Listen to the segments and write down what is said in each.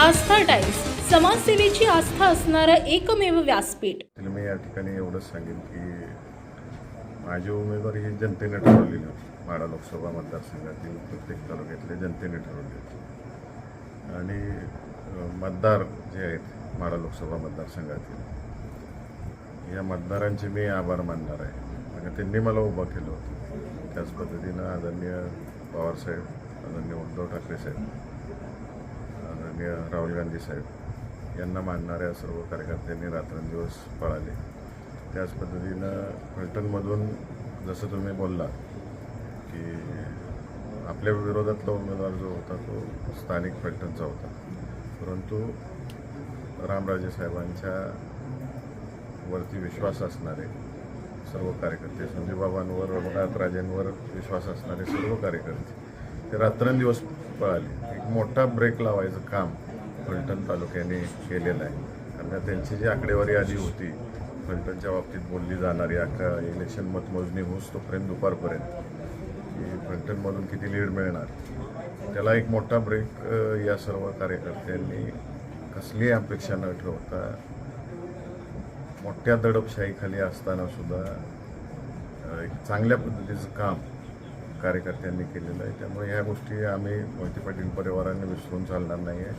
आस्था times समाजसेवेची आस्था असणारं एकमेव व्यासपीठ. मी या ठिकाणी एवढंच सांगेन की माझी उमेदवारी ही जनतेने ठरवलेली होती. माडा लोकसभा मतदारसंघातील प्रत्येक तालुक्यातले जनतेने ठरवले होते. आणि मतदार जे आहेत माडा लोकसभा मतदारसंघातील या मतदारांचे मी आभार मानणार आहे. म्हणजे त्यांनी मला उभं केलं होतं. त्याच पद्धतीनं आदरणीय पवारसाहेब आदरणीय उद्धव ठाकरे साहेब माननीय राहुल गांधी साहेब यांना मानणाऱ्या सर्व कार्यकर्त्यांनी रात्रंदिवस पळाले. त्याच पद्धतीनं फलटणमधून जसं तुम्ही बोलला की आपल्या विरोधातला उमेदवार जो होता तो स्थानिक फलटणचा होता. परंतु रामराजे साहेबांच्या वरती विश्वास असणारे सर्व कार्यकर्ते संजूबाबांवर रघुनाथ राजेंवर विश्वास असणारे सर्व कार्यकर्ते ते रात्रंदिवस पळाले एक मोठा ब्रेक लावायचं काम फलटण तालुक्याने केलेलं आहे. कारण त्यांची जी आकडेवारी आधी होती फलटणच्या बाबतीत बोलली जाणारी अख्खा इलेक्शन मतमोजणी होस तोपर्यंत दुपारपर्यंत. की फलटणमधून किती लीड मिळणार? त्याला एक मोठा ब्रेक या सर्व कार्यकर्त्यांनी कसली अपेक्षा न ठेवता मोठ्या दडपशाहीखाली असताना सुद्धा एक चांगल्या पद्धतीचं काम कार्यकर्त्यांनी केलेलं आहे. त्यामुळे ह्या गोष्टी आम्ही मोहिते पाटील परिवाराने विसरून चालणार नाही आहे.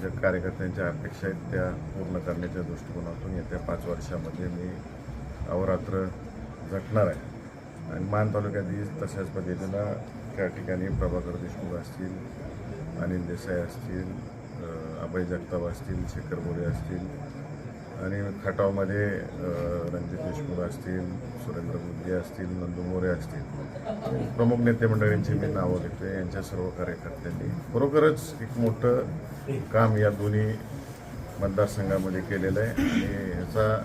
ज्या कार्यकर्त्यांच्या अपेक्षा आहेत त्या पूर्ण करण्याच्या दृष्टिकोनातून येत्या पाच वर्षामध्ये मी अवरात्र झटणार आहे. आणि मान तालुक्यातही तशाच पद्धतीनं त्या ठिकाणी प्रभाकर देशमुख असतील अनिल देसाई असतील अभय जगताप असतील शेखर बोरे असतील आणि खटावमध्ये रणजित देशमुख असतील सुरेंद्र बुद्धे असतील नंदू मोरे असतील. प्रमुख नेते मंडळींची मी नावं घेते यांच्या सर्व कार्यकर्त्यांनी. खरोखरच एक मोठं काम या दोन्ही मतदारसंघामध्ये केलेलं आहे आणि ह्याचा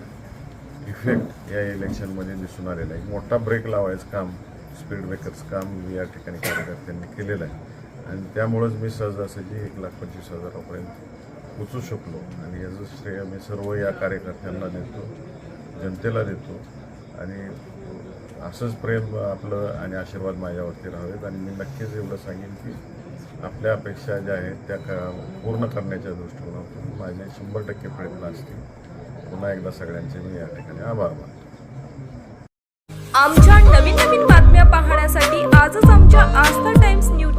इफेक्ट या इलेक्शनमध्ये दिसून आलेला आहे. मोठा ब्रेक लावायचं काम स्पीड ब्रेकरचं काम या ठिकाणी कार्यकर्त्यांनी केलेलं आहे. आणि त्यामुळंच मी सहजासहजी एक लाख पंचवीस हजारापर्यंत पोचू शकलो आणि याचं श्रेय मी सर्व या कार्यकर्त्यांना देतो जनतेला देतो. आणि असंच प्रेम आपलं आणि आशीर्वाद माझ्यावरती राहावेत. आणि मी नक्कीच एवढं सांगेन की आपल्या अपेक्षा ज्या आहेत त्या का पूर्ण करण्याच्या दृष्टिकोनातून माझे शंभर टक्के प्रयत्न असतील. पुन्हा एकदा सगळ्यांचे मी या ठिकाणी आभार मानतो. आमच्या नवीन नवीन बातम्या पाहण्यासाठी आजच आमच्या आस्था टाइम्स न्यूज